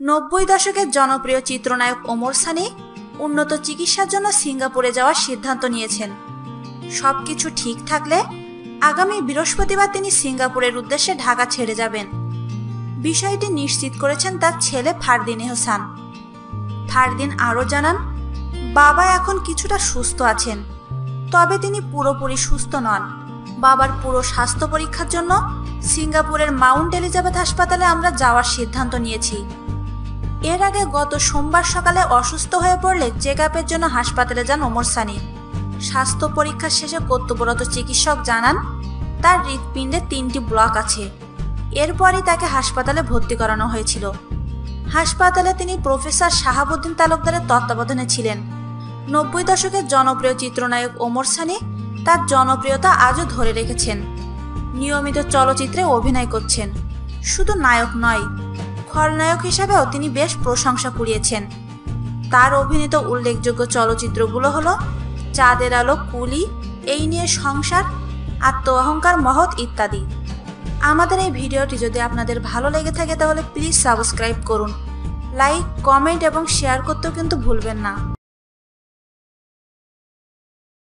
নব্বই দশকের জনপ্রিয় চিত্রনায়ক ওমর সানি উন্নত চিকিৎসার জন্য সিঙ্গাপুরে যাওয়ার সিদ্ধান্ত নিয়েছেন। সবকিছু ঠিক থাকলে আগামী বৃহস্পতিবার তিনি সিঙ্গাপুরের উদ্দেশ্যে ঢাকা ছেড়ে যাবেন। বিষয়টি নিশ্চিত করেছেন তার ছেলে ফারদিন এহসান। ফারদিন আরও জানান, বাবা এখন কিছুটা সুস্থ আছেন। তবে তিনি পুরোপুরি সুস্থ নন। বাবার পুরো স্বাস্থ্য পরীক্ষার জন্য সিঙ্গাপুরের মাউন্ট এলিজাবেথ হাসপাতালে আমরা যাওয়ার সিদ্ধান্ত নিয়েছি। এর আগে গত সোমবার সকালে অসুস্থ হয়ে পড়লে চেক আপের জন্য হাসপাতালে যান ওমর সানি। স্বাস্থ্য পরীক্ষা শেষে কর্তব্যরত চিকিৎসক জানান, তার হৃৎপিণ্ডে তিনটি ব্লক আছে। এরপরই তাকে হাসপাতালে ভর্তি করানো হয়েছিল। হাসপাতালে তিনি প্রফেসর শাহাবুদ্দিন তালুকদারের তত্ত্বাবধানে ছিলেন। নব্বই দশকের জনপ্রিয় চিত্রনায়ক ওমর সানি তার জনপ্রিয়তা আজও ধরে রেখেছেন। নিয়মিত চলচ্চিত্রে অভিনয় করছেন। শুধু নায়ক নয় খলনায়ক হিসাবেও তিনি বেশ প্রশংসা কুড়িয়েছেন। তার অভিনীত উল্লেখযোগ্য চলচ্চিত্রগুলো হলো চাঁদের আলো, কুলি, এই নিয়ে সংসার আত্ম অহংকার মহৎ ইত্যাদি। আমাদের এই ভিডিওটি যদি আপনাদের ভালো লেগে থাকে তাহলে প্লিজ সাবস্ক্রাইব করুন। লাইক, কমেন্ট এবং শেয়ার করতেও কিন্তু ভুলবেন না।